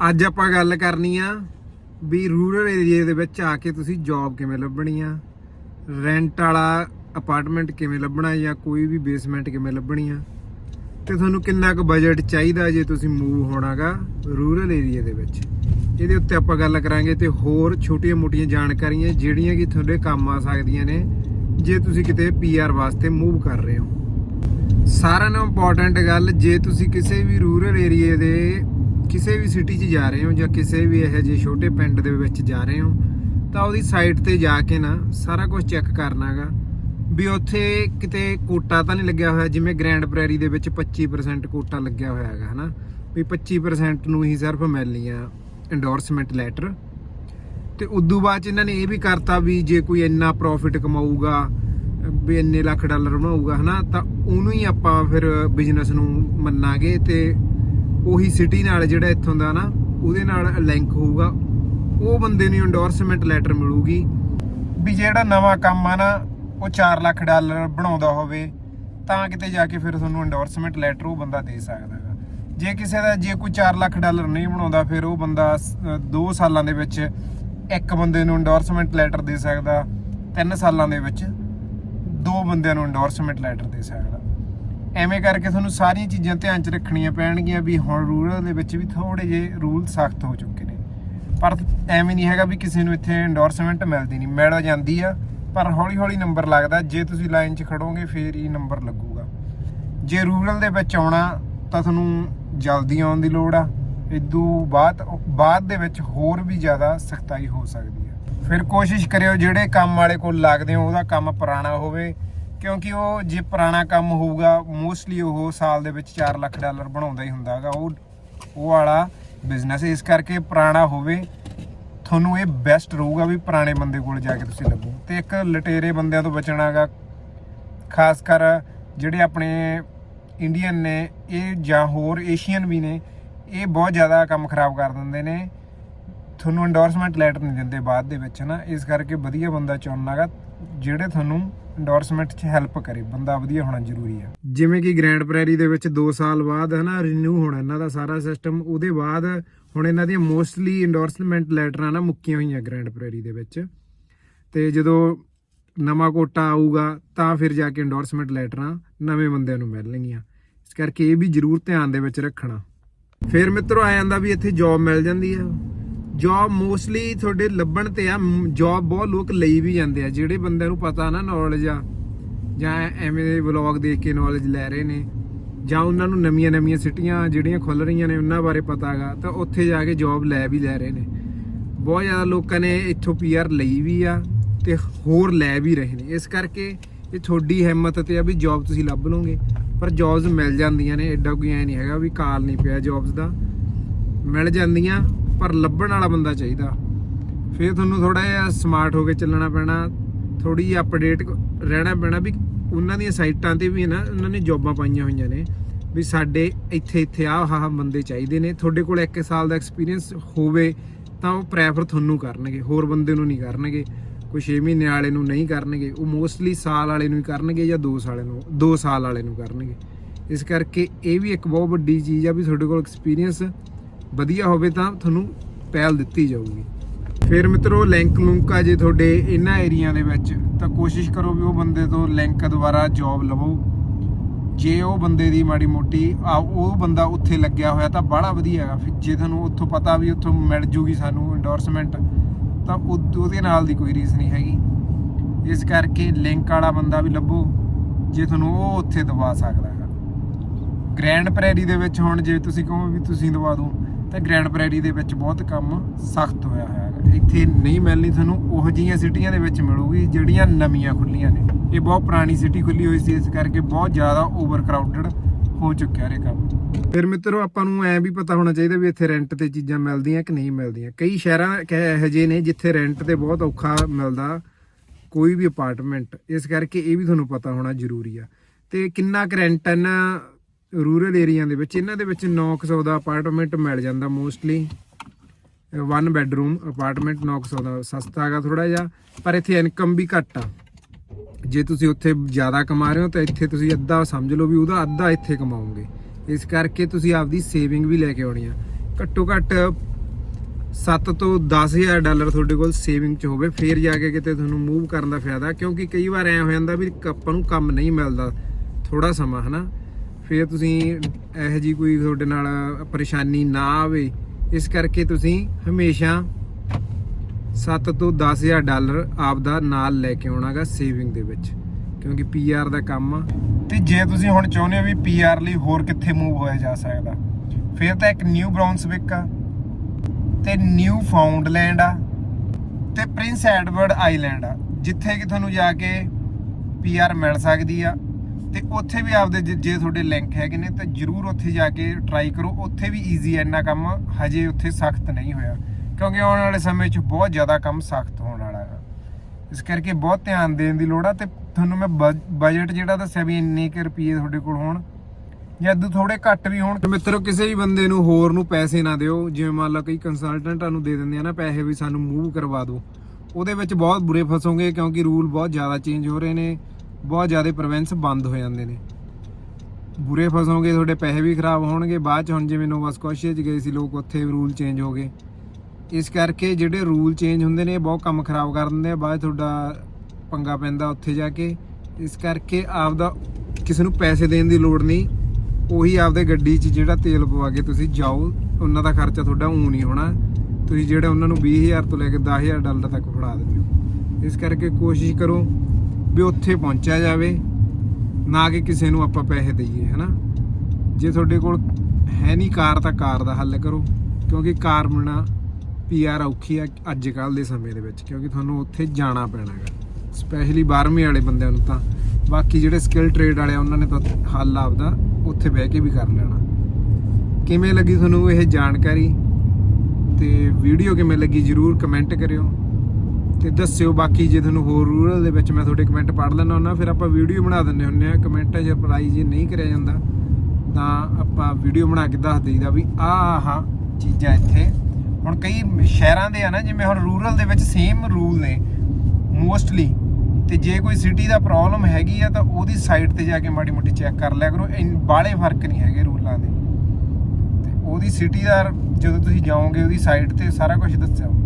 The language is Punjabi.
ਅੱਜ ਆਪਾਂ ਗੱਲ ਕਰਨੀ ਆ ਵੀ ਰੂਰਲ ਏਰੀਆ ਦੇ ਵਿੱਚ ਆ ਕੇ ਤੁਸੀਂ ਜੌਬ ਕਿਵੇਂ ਲੱਭਣੀ ਆ? ਰੈਂਟ ਵਾਲਾ ਅਪਾਰਟਮੈਂਟ ਕਿਵੇਂ ਲੱਭਣਾ ਜਾਂ ਕੋਈ ਵੀ ਬੇਸਮੈਂਟ ਕਿਵੇਂ ਲੱਭਣੀ ਆ? ਤੇ ਤੁਹਾਨੂੰ ਕਿੰਨਾ ਕੁ ਬਜਟ ਚਾਹੀਦਾ ਜੇ ਤੁਸੀਂ ਮੂਵ ਹੋਣਾਗਾ ਰੂਰਲ ਏਰੀਆ ਦੇ ਵਿੱਚ? ਇਹਦੇ ਉੱਤੇ ਆਪਾਂ ਗੱਲ ਕਰਾਂਗੇ ਤੇ ਹੋਰ ਛੋਟੀਆਂ-ਮੋਟੀਆਂ ਜਾਣਕਾਰੀਆਂ ਜਿਹੜੀਆਂ ਕਿ ਤੁਹਾਡੇ ਕੰਮ ਆ ਸਕਦੀਆਂ ਨੇ ਜੇ ਤੁਸੀਂ ਕਿਤੇ ਪੀਆਰ ਵਾਸਤੇ ਮੂਵ ਕਰ ਰਹੇ ਹੋ। ਸਾਰਿਆਂ ਨੂੰ ਇੰਪੋਰਟੈਂਟ ਗੱਲ ਜੇ ਤੁਸੀਂ ਕਿਸੇ ਵੀ ਰੂਰਲ ਏਰੀਆ ਦੇ ਕਿਸੇ ਵੀ ਸਿਟੀ 'ਚ ਜਾ ਰਹੇ ਹੋ ਜਾਂ ਕਿਸੇ ਵੀ ਇਹੋ ਜਿਹੇ ਛੋਟੇ ਪਿੰਡ ਦੇ ਵਿੱਚ ਜਾ ਰਹੇ ਹੋ, ਤਾਂ ਉਹਦੀ ਸਾਈਟ ਤੇ ਜਾ ਕੇ ਨਾ ਸਾਰਾ ਕੁਝ ਚੈੱਕ ਕਰਨਾਗਾ ਵੀ ਉੱਥੇ ਕਿਤੇ ਕੋਟਾ ਤਾਂ ਨਹੀਂ ਲੱਗਿਆ ਹੋਇਆ, ਜਿਵੇਂ ਗ੍ਰੈਂਡ ਪ੍ਰੈਰੀ ਦੇ ਵਿੱਚ 25% ਕੋਟਾ ਲੱਗਿਆ ਹੋਇਆ ਹੈਗਾ, ਹਨਾ? ਵੀ 25% ਨੂੰ ਹੀ ਸਿਰਫ ਮਿਲਣੀ ਆ ਐਂਡੋਰਸਮੈਂਟ ਲੈਟਰ ਤੇ ਉਦੋਂ ਬਾਅਦ ਚ ਇਹਨਾਂ ਨੇ ਇਹ ਵੀ ਕਰਤਾ ਵੀ ਜੇ ਕੋਈ ਇੰਨਾ ਪ੍ਰੋਫਿਟ ਕਮਾਊਗਾ, ਵੀ ਇੰਨੇ ਲੱਖ ਡਾਲਰ ਬਣਾਊਗਾ, ਹਨਾ? ਤਾਂ ਉਹਨੂੰ ਹੀ ਆਪਾਂ ਫਿਰ ਬਿਜ਼ਨਸ ਨੂੰ ਮੰਨਾਂਗੇ ਤੇ ਉਹੀ ਸਿਟੀ ਨਾਲ ਜਿਹੜਾ ਇੱਥੋਂ ਦਾ ਨਾ, ਉਹਦੇ ਨਾਲ ਲਿੰਕ ਹੋਊਗਾ। ਉਹ ਬੰਦੇ ਨੂੰ ਐਂਡੋਰਸਮੈਂਟ ਲੈਟਰ ਮਿਲੂਗੀ। ਵੀ ਜਿਹੜਾ ਨਵਾਂ ਕੰਮ ਆ ਨਾ, ਉਹ 4 ਲੱਖ ਡਾਲਰ ਬਣਾਉਂਦਾ ਹੋਵੇ, ਤਾਂ ਕਿਤੇ ਜਾ ਕੇ ਫਿਰ ਤੁਹਾਨੂੰ ਐਂਡੋਰਸਮੈਂਟ ਲੈਟਰ ਉਹ ਬੰਦਾ ਦੇ ਸਕਦਾ ਹੈਗਾ ਜੇ ਕਿਸੇ ਦਾ, ਜੇ ਕੋਈ 4 ਲੱਖ ਡਾਲਰ ਨਹੀਂ ਬਣਾਉਂਦਾ, ਫਿਰ ਉਹ ਬੰਦਾ 2 ਸਾਲਾਂ ਦੇ ਵਿੱਚ ਇੱਕ ਬੰਦੇ ਨੂੰ ਐਂਡੋਰਸਮੈਂਟ ਲੈਟਰ ਦੇ ਸਕਦਾ 3 ਸਾਲਾਂ ਦੇ ਵਿੱਚ ਦੋ ਬੰਦਿਆਂ ਨੂੰ ਐਂਡੋਰਸਮੈਂਟ ਲੈਟਰ ਦੇ ਸਕਦਾ। ਐਵੇਂ ਕਰਕੇ ਤੁਹਾਨੂੰ ਸਾਰੀਆਂ ਚੀਜ਼ਾਂ ਧਿਆਨ 'ਚ ਰੱਖਣੀਆਂ ਪੈਣਗੀਆਂ ਵੀ ਹੁਣ ਰੂਰਲ ਦੇ ਵਿੱਚ ਵੀ ਥੋੜੇ ਜਿਹੇ ਰੂਲ ਸਖਤ ਹੋ ਚੁੱਕੇ ਨੇ। ਪਰ ਐਵੇਂ ਨਹੀਂ ਹੈਗਾ ਵੀ ਕਿਸੇ ਨੂੰ ਇੱਥੇ ਐਂਡੋਰਸਮੈਂਟ ਮਿਲਦੀ ਨਹੀਂ। ਮਿਲ ਜਾਂਦੀ ਆ, ਪਰ ਹੌਲੀ ਹੌਲੀ ਨੰਬਰ ਲੱਗਦਾ। ਜੇ ਤੁਸੀਂ ਲਾਈਨ 'ਚ ਖੜੋਗੇ, ਫੇਰ ਹੀ ਨੰਬਰ ਲੱਗੂਗਾ। ਜੇ ਰੂਰਲ ਦੇ ਵਿੱਚ ਆਉਣਾ, ਤਾਂ ਤੁਹਾਨੂੰ ਜਲਦੀ ਆਉਣ ਦੀ ਲੋੜ ਆ। ਇਦੋਂ ਬਾਅਦ ਬਾਅਦ ਦੇ ਵਿੱਚ ਹੋਰ ਵੀ ਜ਼ਿਆਦਾ ਸਖਤਾਈ ਹੋ ਸਕਦੀ ਹੈ ਫਿਰ ਕੋਸ਼ਿਸ਼ ਕਰਿਓ, ਜਿਹੜੇ ਕੰਮ ਵਾਲੇ ਕੋਲ ਲੱਗਦੇ ਹੋ, ਉਹਦਾ ਕੰਮ ਪੁਰਾਣਾ ਹੋਵੇ। ਕਿਉਂਕਿ ਉਹ ਜੇ ਪੁਰਾਣਾ ਕੰਮ ਹੋਊਗਾ ਮੋਸਟਲੀ ਉਹ ਸਾਲ ਦੇ ਵਿੱਚ 4 ਲੱਖ ਡਾਲਰ ਬਣਾਉਂਦਾ ਹੀ ਹੁੰਦਾ ਹੈਗਾ। ਉਹ ਉਹ ਵਾਲਾ ਬਿਜ਼ਨਸ ਇਸ ਕਰਕੇ ਪੁਰਾਣਾ ਹੋਵੇ, ਤੁਹਾਨੂੰ ਇਹ ਬੈਸਟ ਰਹੂਗਾ ਵੀ ਪੁਰਾਣੇ ਬੰਦੇ ਕੋਲ ਜਾ ਕੇ ਤੁਸੀਂ ਲੱਗੋ। ਤੇ ਇੱਕ ਲਟੇਰੇ ਬੰਦਿਆਂ ਤੋਂ ਬਚਣਾਗਾ ਖਾਸ ਕਰ ਜਿਹੜੇ ਆਪਣੇ ਇੰਡੀਅਨ ਨੇ, ਇਹ ਜਾਂ ਹੋਰ ਏਸ਼ੀਅਨ ਵੀ ਨੇ, ਇਹ ਬਹੁਤ ਜ਼ਿਆਦਾ ਕੰਮ ਖਰਾਬ ਕਰ ਦਿੰਦੇ ਨੇ। ਤੁਹਾਨੂੰ ਐਂਡੋਰਸਮੈਂਟ ਲੈਟਰ ਨਹੀਂ ਦਿੰਦੇ ਬਾਅਦ ਦੇ ਵਿੱਚ ਨਾ ਇਸ ਕਰਕੇ ਵਧੀਆ ਬੰਦਾ ਚੁਣਨਾਗਾ ਜਿਹੜੇ ਤੁਹਾਨੂੰ ਐਂਡੋਰਸਮੈਂਟ 'ਚ ਹੈਲਪ ਕਰੇ, ਬੰਦਾ ਵਧੀਆ ਹੋਣਾ ਜ਼ਰੂਰੀ ਆ। ਜਿਵੇਂ ਕਿ ਗ੍ਰੈਂਡ ਪ੍ਰੈਰੀ ਦੇ ਵਿੱਚ 2 ਸਾਲ ਬਾਅਦ ਹਨਾ ਰੀਨਿਊ ਹੋਣਾ, ਇਹਨਾਂ ਦਾ ਸਾਰਾ ਸਿਸਟਮ ਉਹਦੇ ਬਾਅਦ ਹੁਣ ਇਹਨਾਂ ਦੀਆਂ ਮੋਸਟਲੀ ਇੰਡੋਰਸਮੈਂਟ ਲੈਟਰਾਂ ਨਾ ਮੁੱਕੀਆਂ ਹੋਈਆਂ ਗ੍ਰੈਂਡ ਪ੍ਰੈਰੀ ਦੇ ਵਿੱਚ। ਤੇ ਜਦੋਂ ਨਵਾਂ ਕੋਟਾ ਆਊਗਾ, ਤਾਂ ਫਿਰ ਜਾ ਕੇ ਇੰਡੋਰਸਮੈਂਟ ਲੈਟਰਾਂ ਨਵੇਂ ਬੰਦਿਆਂ ਨੂੰ ਮਿਲਣਗੀਆਂ। ਇਸ ਕਰਕੇ ਇਹ ਵੀ ਜ਼ਰੂਰ ਧਿਆਨ ਦੇ ਵਿੱਚ ਰੱਖਣਾ। ਫਿਰ ਮਿੱਤਰੋ, ਆ ਜਾਂਦਾ ਵੀ ਇੱਥੇ ਜੌਬ ਮਿਲ ਜਾਂਦੀ ਆ। ਜੌਬ ਮੋਸਟਲੀ ਤੁਹਾਡੇ ਲੱਭਣ ਤੇ ਆ ਜੌਬ ਬਹੁਤ ਲੋਕ ਲਈ ਵੀ ਜਾਂਦੇ ਆ। ਜਿਹੜੇ ਬੰਦਿਆਂ ਨੂੰ ਪਤਾ ਨਾ ਨੌਲੇਜ ਆ, ਜਾਂ ਐਵੇਂ ਦੇ ਵਲੌਗ ਦੇਖ ਕੇ ਨੌਲੇਜ ਲੈ ਰਹੇ ਨੇ, ਜਾਂ ਉਹਨਾਂ ਨੂੰ ਨਵੀਆਂ ਨਵੀਆਂ ਸਿਟੀਆਂ ਜਿਹੜੀਆਂ ਖੁੱਲ ਰਹੀਆਂ ਨੇ, ਉਹਨਾਂ ਬਾਰੇ ਪਤਾ ਹੈਗਾ ਤਾਂ ਉੱਥੇ ਜਾ ਕੇ ਜੌਬ ਲੈ ਵੀ ਲੈ ਰਹੇ ਨੇ। ਬਹੁਤ ਜ਼ਿਆਦਾ ਲੋਕਾਂ ਨੇ ਇੱਥੋਂ ਪੀਆਰ ਲਈ ਵੀ ਆ, ਤੇ ਹੋਰ ਲੈ ਵੀ ਰਹੇ ਨੇ। ਇਸ ਕਰਕੇ ਇਹ ਤੁਹਾਡੀ ਹਿੰਮਤ ਤੇ ਆ ਵੀ ਜੌਬ ਤੁਸੀਂ ਲੱਭ ਲਓਗੇ, ਪਰ ਜੌਬਸ ਮਿਲ ਜਾਂਦੀਆਂ ਨੇ ਐਡਾ ਕੋਈ ਐ ਨਹੀਂ ਹੈਗਾ ਵੀ ਕਾਲ ਨਹੀਂ ਪਿਆ ਜੌਬਸ ਦਾ। ਮਿਲ ਜਾਂਦੀਆਂ ਪਰ ਲੱਭਣ ਵਾਲਾ ਬੰਦਾ ਚਾਹੀਦਾ। ਫਿਰ ਤੁਹਾਨੂੰ ਥੋੜਾ ਜਿਹਾ ਸਮਾਰਟ ਹੋ ਕੇ ਚੱਲਣਾ ਪੈਣਾ ਥੋੜੀ ਜਿਹੀ ਅਪਡੇਟ ਰਹਿਣਾ ਪੈਣਾ ਵੀ ਉਹਨਾਂ ਦੀਆਂ ਸਾਈਟਾਂ ਤੇ ਵੀ ਨਾ, ਉਹਨਾਂ ਨੇ ਜੌਬਾਂ ਪਾਈਆਂ ਹੋਈਆਂ ਨੇ ਵੀ ਸਾਡੇ ਇੱਥੇ ਇੱਥੇ ਆਹ ਆਹ ਬੰਦੇ ਚਾਹੀਦੇ ਨੇ। ਤੁਹਾਡੇ ਕੋਲ 1 ਸਾਲ ਦਾ ਐਕਸਪੀਰੀਅੰਸ ਹੋਵੇ ਤਾਂ ਉਹ ਪ੍ਰੈਫਰ ਤੁਹਾਨੂੰ ਕਰਨਗੇ, ਹੋਰ ਬੰਦੇ ਨੂੰ ਨਹੀਂ ਕਰਨਗੇ। ਕੋਈ 6 ਮਹੀਨੇ ਵਾਲੇ ਨੂੰ ਨਹੀਂ ਕਰਨਗੇ, ਉਹ ਮੋਸਟਲੀ ਸਾਲ ਵਾਲੇ ਨੂੰ ਹੀ ਕਰਨਗੇ ਜਾਂ 2 ਸਾਲ ਨੂੰ 2 ਸਾਲ ਵਾਲੇ ਨੂੰ ਕਰਨਗੇ। ਇਸ ਕਰਕੇ ਇਹ ਵੀ ਇੱਕ ਬਹੁਤ ਵੱਡੀ ਚੀਜ਼ ਆ ਵੀ ਤੁਹਾਡੇ ਕੋਲ ਐਕਸਪੀਰੀਅੰਸ ਵਧੀਆ ਹੋਵੇ ਤਾਂ ਤੁਹਾਨੂੰ ਪਹਿਲ ਦਿੱਤੀ ਜਾਊਗੀ। ਫਿਰ ਮਿੱਤਰੋ ਲਿੰਕ ਲੁੰਕ ਆ ਜੇ ਤੁਹਾਡੇ ਇਹਨਾਂ ਏਰੀਆ ਦੇ ਵਿੱਚ, ਤਾਂ ਕੋਸ਼ਿਸ਼ ਕਰੋ ਵੀ ਉਹ ਬੰਦੇ ਤੋਂ ਲਿੰਕ ਦੁਆਰਾ ਜੌਬ ਲਵੋ। ਜੇ ਉਹ ਬੰਦੇ ਦੀ ਮਾੜੀ ਮੋਟੀ, ਆ ਉਹ ਬੰਦਾ ਉੱਥੇ ਲੱਗਿਆ ਹੋਇਆ ਤਾਂ ਬੜਾ ਵਧੀਆ ਹੈਗਾ। ਫਿਰ ਜੇ ਤੁਹਾਨੂੰ ਉੱਥੋਂ ਪਤਾ ਵੀ ਉੱਥੋਂ ਮਿਲ ਜੂਗੀ ਸਾਨੂੰ ਇੰਡੋਰਸਮੈਂਟ ਤਾਂ ਉਹ- ਉਹਦੇ ਨਾਲ ਦੀ ਕੋਈ ਰੀਸ ਨਹੀਂ ਹੈਗੀ। ਇਸ ਕਰਕੇ ਲਿੰਕ ਵਾਲਾ ਬੰਦਾ ਵੀ ਲੱਭੋ, ਜੇ ਤੁਹਾਨੂੰ ਉਹ ਉੱਥੇ ਦਵਾ ਸਕਦਾ ਹੈਗਾ। ਗ੍ਰੈਂਡ ਪ੍ਰੈਰੀ ਦੇ ਵਿੱਚ ਹੁਣ ਜੇ ਤੁਸੀਂ ਕਹੋ ਵੀ ਤੁਸੀਂ ਦਵਾ ਦਿਓ ਤਾਂ ਗ੍ਰੈਂਡ ਪ੍ਰੈਰੀ ਦੇ ਵਿੱਚ ਬਹੁਤ ਕੰਮ ਸਖਤ ਹੋਇਆ ਹੋਇਆ ਹੈਗਾ ਇੱਥੇ ਨਹੀਂ ਮਿਲਣੀ ਤੁਹਾਨੂੰ, ਉਹ ਜਿਹੀਆਂ ਸਿਟੀਆਂ ਦੇ ਵਿੱਚ ਮਿਲੂਗੀ, ਜਿਹੜੀਆਂ ਨਵੀਆਂ ਖੁੱਲੀਆਂ ਨੇ। ਇਹ ਬਹੁਤ ਪੁਰਾਣੀ ਸਿਟੀ ਖੁੱਲੀ ਹੋਈ ਸੀ, ਇਸ ਕਰਕੇ ਬਹੁਤ ਜ਼ਿਆਦਾ ਓਵਰ ਕਰਾਊਡਡ ਹੋ ਚੁੱਕਿਆ ਰੇ ਕੰਮ। ਫਿਰ ਮਿੱਤਰੋ, ਆਪਾਂ ਨੂੰ ਐ ਵੀ ਪਤਾ ਹੋਣਾ ਚਾਹੀਦਾ ਵੀ ਇੱਥੇ ਰੈਂਟ ਤੇ ਚੀਜ਼ਾਂ ਮਿਲਦੀਆਂ ਕਿ ਨਹੀਂ ਮਿਲਦੀਆਂ। ਕਈ ਸ਼ਹਿਰਾਂ ਕ- ਇਹੋ ਜਿਹੇ ਨੇ ਜਿੱਥੇ ਰੈਂਟ ਤੇ ਬਹੁਤ ਔਖਾ ਮਿਲਦਾ ਕੋਈ ਵੀ ਅਪਾਰਟਮੈਂਟ ਇਸ ਕਰਕੇ ਇਹ ਵੀ ਤੁਹਾਨੂੰ ਪਤਾ ਹੋਣਾ ਜ਼ਰੂਰੀ ਆ। ਤੇ ਕਿੰਨਾ ਕੁ ਰੈਂਟ ਇਹਨਾਂ ਰੂਰਲ ਏਰੀਆ ਦੇ ਵਿੱਚ, ਇਹਨਾਂ ਦੇ ਵਿੱਚ 900 ਦਾ ਅਪਾਰਟਮੈਂਟ ਮਿਲ ਜਾਂਦਾ ਮੋਸਟਲੀ ਵਨ ਬੈਡਰੂਮ ਅਪਾਰਟਮੈਂਟ 900 ਦਾ ਸਸਤਾ ਹੈਗਾ ਥੋੜਾ ਜਿਹਾ, ਪਰ ਇੱਥੇ ਇਨਕਮ ਵੀ ਘੱਟ ਆ। ਜੇ ਤੁਸੀਂ ਉੱਥੇ ਜ਼ਿਆਦਾ ਕਮਾ ਰਹੇ ਹੋ, ਤਾਂ ਇੱਥੇ ਤੁਸੀਂ ਅੱਧਾ ਸਮਝ ਲਓ ਵੀ ਉਹਦਾ ਅੱਧਾ ਇੱਥੇ ਕਮਾਓਗੇ। ਇਸ ਕਰਕੇ ਤੁਸੀਂ ਆਪਦੀ ਸੇਵਿੰਗ ਵੀ ਲੈ ਕੇ ਆਉਣੀ ਆ। ਘੱਟੋ ਘੱਟ 7 ਤੋਂ 10000 ਡਾਲਰ ਤੁਹਾਡੇ ਕੋਲ ਸੇਵਿੰਗ 'ਚ ਹੋਵੇ, ਫੇਰ ਜਾ ਕੇ ਕਿਤੇ ਤੁਹਾਨੂੰ ਮੂਵ ਕਰਨ ਦਾ ਫਾਇਦਾ, ਕਿਉਂਕਿ ਕਈ ਵਾਰ ਐ ਹੋ ਜਾਂਦਾ ਵੀ ਆਪਾਂ ਨੂੰ ਕੰਮ ਨਹੀਂ ਮਿਲਦਾ ਥੋੜਾ ਸਮਾਂ, ਹਨਾ? ਫਿਰ ਤੁਸੀਂ ਇਹੋ ਜੀ ਕੋਈ ਤੁਹਾਡੇ ਨਾਲ ਪਰੇਸ਼ਾਨੀ ਨਾ ਆਵੇ। ਇਸ ਕਰਕੇ ਤੁਸੀਂ ਹਮੇਸ਼ਾ 7 ਤੋਂ 10000 ਡਾਲਰ ਆਪ ਦਾ ਨਾਲ ਲੈ ਕੇ ਆਉਣਾਗਾ ਸੇਵਿੰਗ ਦੇ ਵਿੱਚ। ਕਿਉਂਕਿ ਪੀਆਰ ਦਾ ਕੰਮ ਆ। ਤੇ ਜੇ ਤੁਸੀਂ ਹੁਣ ਚਾਹੁੰਦੇ ਹੋ ਵੀ ਪੀਆਰ ਲਈ ਹੋਰ ਕਿੱਥੇ ਮੂਵ ਹੋਇਆ ਜਾ ਸਕਦਾ, ਫਿਰ ਤਾਂ ਇੱਕ ਨਿਊ ਬ੍ਰਾਊਨਸਵਿਕ ਆ, ਤੇ ਨਿਊ ਫਾਊਂਡਲੈਂਡ ਆ, ਤੇ ਪ੍ਰਿੰਸ ਐਡਵਰਡ ਆਈਲੈਂਡ ਆ, ਜਿੱਥੇ ਕਿ ਤੁਹਾਨੂੰ ਜਾ ਕੇ ਪੀਆਰ ਮਿਲ ਸਕਦੀ ਆ। ਤੇ ਉੱਥੇ ਵੀ ਆਪਦੇ ਜੇ- ਜੇ ਤੁਹਾਡੇ ਲਿੰਕ ਹੈਗੇ ਨੇ, ਤਾਂ ਜਰੂਰ ਉੱਥੇ ਜਾ ਕੇ ਟਰਾਈ ਕਰੋ। ਉੱਥੇ ਵੀ ਈਜ਼ੀ ਐ ਇੰਨਾ ਕੰਮ ਹਜੇ ਉੱਥੇ ਸਖਤ ਨਹੀਂ ਹੋਇਆ। ਕਿਉਂਕਿ ਆਉਣ ਵਾਲੇ ਸਮੇਂ 'ਚ ਬਹੁਤ ਜ਼ਿਆਦਾ ਕੰਮ ਸਖਤ ਹੋਣ ਵਾਲਾ ਹੈ ਇਸ ਕਰਕੇ ਬਹੁਤ ਧਿਆਨ ਦੇਣ ਦੀ ਲੋੜ ਆ, ਤੇ ਤੁਹਾਨੂੰ ਮੈਂ ਬਜਟ ਜਿਹੜਾ ਦੱਸਿਆ ਵੀ ਇੰਨੇ ਕੁ ਰੁਪਏ ਤੁਹਾਡੇ ਕੋਲ ਹੋਣ, ਜਾਂ ਇਦੋਂ ਥੋੜੇ ਘੱਟ ਵੀ ਹੋਣ। ਤੇ ਮਿੱਤਰੋ, ਕਿਸੇ ਵੀ ਬੰਦੇ ਨੂੰ ਹੋਰ ਨੂੰ ਪੈਸੇ ਨਾ ਦਿਓ। ਜਿਵੇਂ ਮੰਨ ਲਓ ਕਈ ਕੰਸਲਟੈਂਟਾਂ ਨੂੰ ਦੇ ਦਿੰਦੇ ਆ ਨਾ, ਪੈਸੇ ਵੀ ਸਾਨੂੰ ਮੂਵ ਕਰਵਾ ਦਿਓ। ਉਹਦੇ ਵਿੱਚ ਬਹੁਤ ਬੁਰੇ ਫਸੋਗੇ, ਕਿਉਂਕਿ ਰੂਲ ਬਹੁਤ ਜ਼ਿਆਦਾ ਚੇਂਜ ਹੋ ਰਹੇ ਨੇ। ਬਹੁਤ ਜ਼ਿਆਦਾ ਪ੍ਰੋਵਿੰਸ ਬੰਦ ਹੋ ਜਾਂਦੇ ਨੇ। ਬੁਰੇ ਫਸੋਗੇ, ਤੁਹਾਡੇ ਪੈਸੇ ਵੀ ਖਰਾਬ ਹੋਣਗੇ, ਬਾਅਦ ਚ ਹੁਣ ਜਿਵੇਂ ਨੋਵਾ ਸਕੋਸ਼ੀਆ ਚ ਗਏ ਸੀ, ਲੋਕ ਉੱਥੇ ਰੂਲ ਚੇਂਜ ਹੋ ਗਏ। ਇਸ ਕਰਕੇ ਜਿਹੜੇ ਰੂਲ ਚੇਂਜ ਹੁੰਦੇ ਨੇ ਬਹੁਤ ਕੰਮ ਖਰਾਬ ਕਰ ਦਿੰਦੇ ਆ, ਬਾਅਦ 'ਚ ਤੁਹਾਡਾ ਪੰਗਾ ਪੈਂਦਾ ਉੱਥੇ ਜਾ ਕੇ। ਇਸ ਕਰਕੇ ਆਪਦਾ ਕਿਸੇ ਨੂੰ ਪੈਸੇ ਦੇਣ ਦੀ ਲੋੜ ਨਹੀਂ। ਉਹੀ ਆਪਦੇ ਗੱਡੀ 'ਚ ਜਿਹੜਾ ਤੇਲ ਪਵਾ ਕੇ ਤੁਸੀਂ ਜਾਓ, ਉਹਨਾਂ ਦਾ ਖਰਚਾ ਤੁਹਾਡਾ ਊਂ ਨਹੀਂ ਹੋਣਾ। ਤੁਸੀਂ ਜਿਹੜਾ ਉਹਨਾਂ ਨੂੰ 20000 ਤੋਂ ਲੈ ਕੇ 10000 ਡਾਲਰ ਤੱਕ ਫੜਾ ਦਿੰਦੇ ਹੋ। ਇਸ ਕਰਕੇ ਕੋਸ਼ਿਸ਼ ਕਰੋ ਵੀ ਉੱਥੇ ਪਹੁੰਚਿਆ ਜਾਵੇ ਨਾ ਕਿ ਕਿਸੇ ਨੂੰ ਆਪਾਂ ਪੈਸੇ ਦਈਏ ਹਨਾ? ਜੇ ਤੁਹਾਡੇ ਕੋਲ ਹੈ ਨਹੀਂ ਕਾਰ ਤਾਂ ਕਾਰ ਦਾ ਹੱਲ ਕਰੋ ਕਿਉਂਕਿ ਕਾਰ ਬਿਨਾ ਪੀਆਰ ਔਖੀ ਆ ਅੱਜ ਕੱਲ ਦੇ ਸਮੇਂ ਦੇ ਵਿੱਚ ਕਿਉਂਕਿ ਤੁਹਾਨੂੰ ਉੱਥੇ ਜਾਣਾ ਪੈਣਾ ਹੈ ਸਪੈਸ਼ਲੀ 12ਵੀਂ ਵਾਲੇ ਬੰਦਿਆਂ ਨੂੰ ਤਾਂ। ਬਾਕੀ ਜਿਹੜੇ ਸਕਿੱਲ ਟ੍ਰੇਡ ਵਾਲੇ ਆ, ਉਹਨਾਂ ਨੇ ਤਾਂ ਹੱਲ ਆਪਦਾ ਉੱਥੇ ਬਹਿ ਕੇ ਵੀ ਕਰ ਲੈਣਾ। ਕਿਵੇਂ ਲੱਗੀ ਤੁਹਾਨੂੰ ਇਹ ਜਾਣਕਾਰੀ? ਤੇ ਵੀਡੀਓ ਕਿਵੇਂ ਲੱਗੀ? ਜਰੂਰ ਕਮੈਂਟ ਕਰਿਓ। ਤੇ ਦੱਸਿਓ ਬਾਕੀ ਜੇ ਤੁਹਾਨੂੰ ਹੋਰ ਰੂਰਲ ਦੇ ਵਿੱਚ ਮੈਂ ਤੁਹਾਡੇ ਕਮੈਂਟ ਪੜ੍ਹ ਲੈਣਾ ਹੁੰਦਾ, ਫਿਰ ਆਪਾਂ ਵੀਡੀਓ ਬਣਾ ਦਿੰਦੇ ਹੁੰਦੇ ਆ ਕਮੈਂਟਾਂ 'ਚ ਰਿਪਲਾਈ ਜੇ ਨਹੀਂ ਕਰਿਆ ਜਾਂਦਾ, ਤਾਂ ਆਪਾਂ ਵੀਡੀਓ ਬਣਾ ਕੇ ਦੱਸ ਦਈਦਾ ਵੀ ਆਹ ਆਹ ਚੀਜ਼ਾਂ ਇੱਥੇ। ਹੁਣ ਕਈ ਸ਼ਹਿਰਾਂ ਦੇ ਆ ਨਾ, ਜਿਵੇਂ ਹੁਣ ਰੂਰਲ ਦੇ ਵਿੱਚ ਸੇਮ ਰੂਲ ਨੇ ਮੋਸਟਲੀ ਤੇ ਜੇ ਕੋਈ ਸਿਟੀ ਦਾ ਪ੍ਰੋਬਲਮ ਹੈਗੀ ਆ, ਤਾਂ ਉਹਦੀ ਸਾਈਟ ਤੇ ਜਾ ਕੇ ਮਾੜੀ ਮੋਟੀ ਚੈੱਕ ਕਰ ਲਿਆ ਕਰੋ। ਇਨ ਬਾਲੇ ਫ਼ਰਕ ਨਹੀਂ ਹੈਗੇ ਰੂਲਾਂ ਦੇ। ਤੇ ਉਹਦੀ ਸਿਟੀ ਦਾ, ਜਦੋਂ ਤੁਸੀਂ ਜਾਓਗੇ, ਉਹਦੀ ਸਾਈਟ ਤੇ ਸਾਰਾ ਕੁਝ ਦੱਸਿਆ ਹੁੰਦਾ।